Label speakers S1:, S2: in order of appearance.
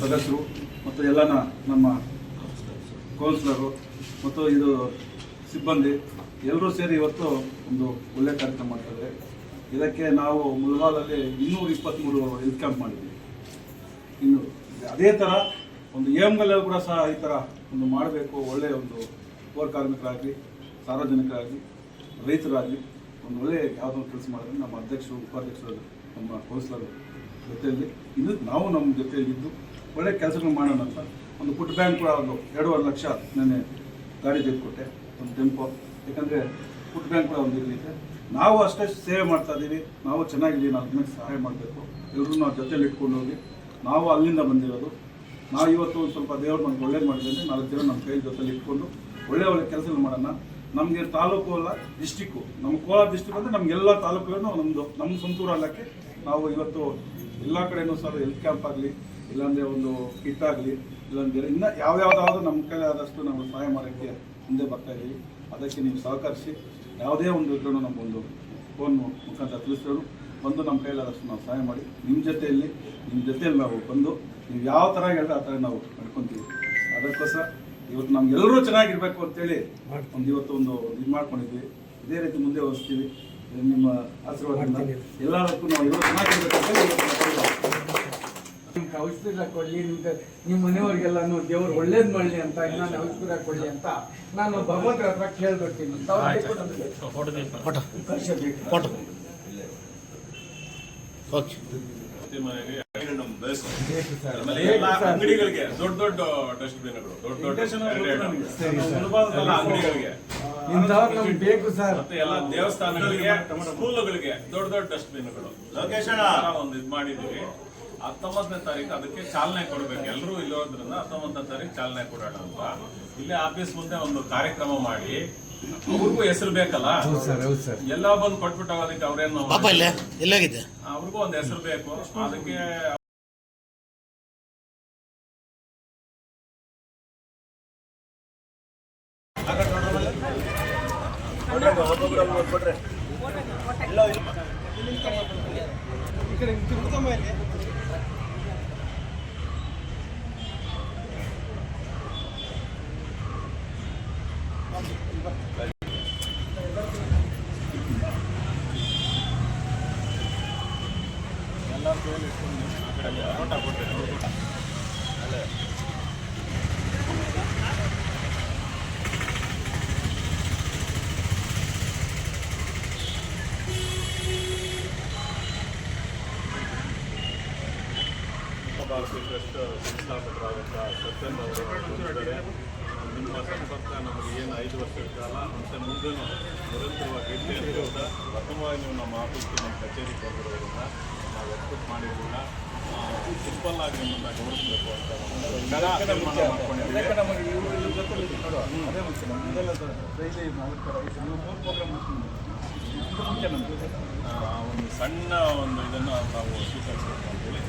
S1: ಸದಸ್ಯರು ಮತ್ತು ಎಲ್ಲ ನಮ್ಮ ಕೌನ್ಸಿಲರು ಮತ್ತು ಇದು ಸಿಬ್ಬಂದಿ ಎಲ್ಲರೂ ಸೇರಿ ಇವತ್ತು ಒಂದು ಒಳ್ಳೆ ಕಾರ್ಯಕ್ರಮ ಮಾಡ್ತಾರೆ. ಇದಕ್ಕೆ ನಾವು ಮುಳಬಾಲಲ್ಲಿ ಇನ್ನೂರ ಇಪ್ಪತ್ತ್ಮೂರು ಹೆಲ್ತ್ ಕ್ಯಾಂಪ್ ಮಾಡಿದ್ವಿ. ಇನ್ನು ಅದೇ ಥರ ಒಂದು ಏಮ್ಗಳಲ್ಲಿ ಕೂಡ ಸಹ ಈ ಥರ ಒಂದು ಮಾಡಬೇಕು ಒಳ್ಳೆಯ ಒಂದು ಪೌರ ಕಾರ್ಮಿಕರಾಗಲಿ, ಸಾರ್ವಜನಿಕರಾಗಲಿ, ರೈತರಾಗಲಿ ಒಂದು ಒಳ್ಳೆಯ ಯಾವುದೋ ಕೆಲಸ ಮಾಡಿದ್ರೆ ನಮ್ಮ ಅಧ್ಯಕ್ಷರು, ಉಪಾಧ್ಯಕ್ಷರು, ನಮ್ಮ ಕೌನ್ಸಿಲರ್ ಜೊತೆಯಲ್ಲಿ ಇನ್ನು ನಾವು ನಮ್ಮ ಜೊತೆಯಲ್ಲಿ ಇದ್ದು ಒಳ್ಳೆ ಕೆಲಸಗಳು ಮಾಡೋಣ ಅಂತ ಒಂದು ಪುಟ್ ಬ್ಯಾಂಕ್ ಕೂಡ ಒಂದು ಎರಡೂವರೆ ಲಕ್ಷ ನೆನೆ ಗಾಡಿ ತೆಗೆದುಕೊಟ್ಟೆ, ಒಂದು ಟೆಂಪೋ ಯಾಕಂದರೆ ಫುಡ್ ಬ್ಯಾಂಕ್ ಕೂಡ ಒಂದು ಇರಲಿದೆ ನಾವು ಅಷ್ಟೇ ಸೇವೆ ಮಾಡ್ತಾ ಇದ್ದೀವಿ. ನಾವು ಚೆನ್ನಾಗಿದ್ದೀವಿ. ನಾಲ್ಕು ಜನಕ್ಕೆ ಸಹಾಯ ಮಾಡಬೇಕು. ಎಲ್ಲರೂ ನಾವು ಜೊತೆಯಲ್ಲಿ ಇಟ್ಕೊಂಡು ಹೋಗಿ ನಾವು ಅಲ್ಲಿಂದ ಬಂದಿರೋದು. ನಾವು ಇವತ್ತು ಒಂದು ಸ್ವಲ್ಪ ದೇವ್ರು ನಮ್ಗೆ ಒಳ್ಳೇದು ಮಾಡಿದ್ರೆ ನಾಲ್ಕು ಜನ ನಮ್ಮ ಕೈ ಜೊತೆಲಿ ಇಟ್ಕೊಂಡು ಒಳ್ಳೆ ಒಳ್ಳೆ ಕೆಲಸಗಳು ಮಾಡೋಣ. ನಮಗೆ ತಾಲೂಕು ಅಲ್ಲ ಡಿಸ್ಟಿಕ್ಕು ನಮ್ಮ ಕೋಲಾರ ಡಿಸ್ಟಿಕ್ ಅಂದರೆ ನಮಗೆಲ್ಲ ತಾಲೂಕುಗಳನ್ನು ನಮ್ಮದು ನಮ್ಮ ಸ್ವಂತೂರು ಅಲ್ಲಕ್ಕೆ ನಾವು ಇವತ್ತು ಎಲ್ಲ ಕಡೆನೂ ಸರ್ ಹೆಲ್ತ್ ಕ್ಯಾಂಪ್ ಆಗಲಿ, ಇಲ್ಲಾಂದರೆ ಒಂದು ಕಿಟ್ ಆಗಲಿ, ಇಲ್ಲಾಂದ್ರೆ ಇನ್ನು ಯಾವ್ಯಾವ್ದಾದ್ರು ನಮ್ಮ ಕೈ ಆದಷ್ಟು ನಾವು ಸಹಾಯ ಮಾಡೋಕ್ಕೆ ಮುಂದೆ ಬರ್ತಾ ಇದ್ದೀವಿ. ಅದಕ್ಕೆ ನೀವು ಸಹಕರಿಸಿ, ಯಾವುದೇ ಒಂದು ಇದ್ರೂ ನಮಗೊಂದು ಫೋನ್ ಮುಖಾಂತರ ತಿಳಿಸಿದ್ರು, ಬಂದು ನಮ್ಮ ಕೈಲಾದಷ್ಟು ನಾವು ಸಹಾಯ ಮಾಡಿ. ನಿಮ್ಮ ಜೊತೆಯಲ್ಲಿ ನಿಮ್ಮ ಜೊತೆಯಲ್ಲಿ ನಾವು ಬಂದು, ನೀವು ಯಾವ ಥರ ಹೇಳಿದ್ರೆ ಆ ಥರ ನಾವು ನಡ್ಕೊತೀವಿ. ಅದಕ್ಕೋಸ್ಕರ ಇವತ್ತು ನಮ್ಗೆಲ್ಲರೂ ಚೆನ್ನಾಗಿರ್ಬೇಕು ಅಂತೇಳಿ ಒಂದು ಇವತ್ತು ಒಂದು ಇದು ಮಾಡ್ಕೊಂಡಿದ್ವಿ. ಇದೇ ರೀತಿ ಮುಂದೆ ಹೋಗ್ತೀವಿ. ನಿಮ್ಮ ಆಶೀರ್ವಾದದಿಂದ ಎಲ್ಲದಕ್ಕೂ ನಾವು ನಾವು
S2: ನಿಮ್ಗೆ ಔಷಧ ಕೊಡ್ಲಿ ನಿಮ್ಗೆ ನಿಮ್ಮ ಮನೆಯವ್ರಿಗೆಲ್ಲಾನು ದೇವ್ರು ಒಳ್ಳೇದ್ ಮಾಡಲಿ ಅಂತ ನಾನು ಔಷಧ ಕೊಡ್ಲಿ ಅಂತ ನಾನು ಭಗವಂತರ ಹತ್ರ ಕೇಳ್ಬಿಡ್ತೀನಿ.
S3: ಓಕೆ.
S4: ಅಂಗಡಿಗಳಿಗೆ ದೊಡ್ಡ ದೊಡ್ಡ ಡಸ್ಟ್ಬಿನ್ಗಳು ದೊಡ್ಡ ದೊಡ್ಡ ಅಂಗಡಿಗಳಿಗೆ.
S2: ಇಂಥವ್ರು ನಮ್ಗೆ ಬೇಕು ಸರ್.
S4: ಮತ್ತೆ ಎಲ್ಲ ದೇವಸ್ಥಾನಗಳಿಗೆ ಸ್ಕೂಲ್ಗಳಿಗೆ ದೊಡ್ಡ ದೊಡ್ಡ ಡಸ್ಟ್ಬಿನ್ಗಳು ಒಂದು ಇದು ಮಾಡಿದೀವಿ. ಹತ್ತೊಂಬತ್ತನೇ ತಾರೀಕು ಅದಕ್ಕೆ ಚಾಲನೆ ಕೊಡ್ಬೇಕು. ಎಲ್ಲರೂ ಇಲ್ಲೋದ್ರಿಂದ ಹತ್ತೊಂಬತ್ತನೇ ತಾರೀಕು ಚಾಲನೆ ಕೊಡೋಣ ಅಂತ ಇಲ್ಲೇ ಆಫೀಸ್ ಮುಂದೆ ಒಂದು ಕಾರ್ಯಕ್ರಮ ಮಾಡಿ. ಅವ್ರಿಗೂ ಹೆಸರು ಬೇಕಲ್ಲ?
S2: ಸರ್ ಹೌದು ಸರ್.
S4: ಎಲ್ಲ ಬಂದು ಕೊಟ್ಬಿಟ್ಟು ಅದಕ್ಕೆ ಅವ್ರೇನು
S3: ಪಾಪ ಇಲ್ಲೇ?
S4: ಅವ್ರಿಗೂ ಒಂದು ಹೆಸರು ಬೇಕು. ಅದಕ್ಕೆ ಎಲ್ಲರೂ ಫೋಟೋ ಕೊಟ್ಟರೆ ಭಾರತಿ ಟ್ರಸ್ಟ್ ಸಂಸ್ಥಾಪಕರಾದಂಥ ಸತ್ಯನ್ ಅವರು ಇದ್ದಾರೆ. ನಿಮ್ಮ ಸಂಪರ್ಕ ನಮಗೆ ಏನು ಐದು ವರ್ಷದ ಕಾಲ ಮತ್ತು ಮುಂದೆ ನಿರಂತರವಾಗಿ ಇರಲಿ ಅಂತ ಪ್ರಥಮವಾಗಿ ನೀವು ನಮ್ಮ ಆಫೀಸ್ಗೆ ನಮ್ಮ ಕಚೇರಿ ಬಂದಿರೋದ್ರಿಂದ ನಾವು ಸಿಂಪಲ್ ಆಗಿ ನಿಮ್ಮನ್ನು ಗೌರವಿಸಬೇಕು ಅಂತ ಒಂದು ಸಣ್ಣ ಒಂದು ಇದನ್ನು ನಾವು ಸ್ವೀಕರಿಸಬೇಕು ಅಂತೇಳಿ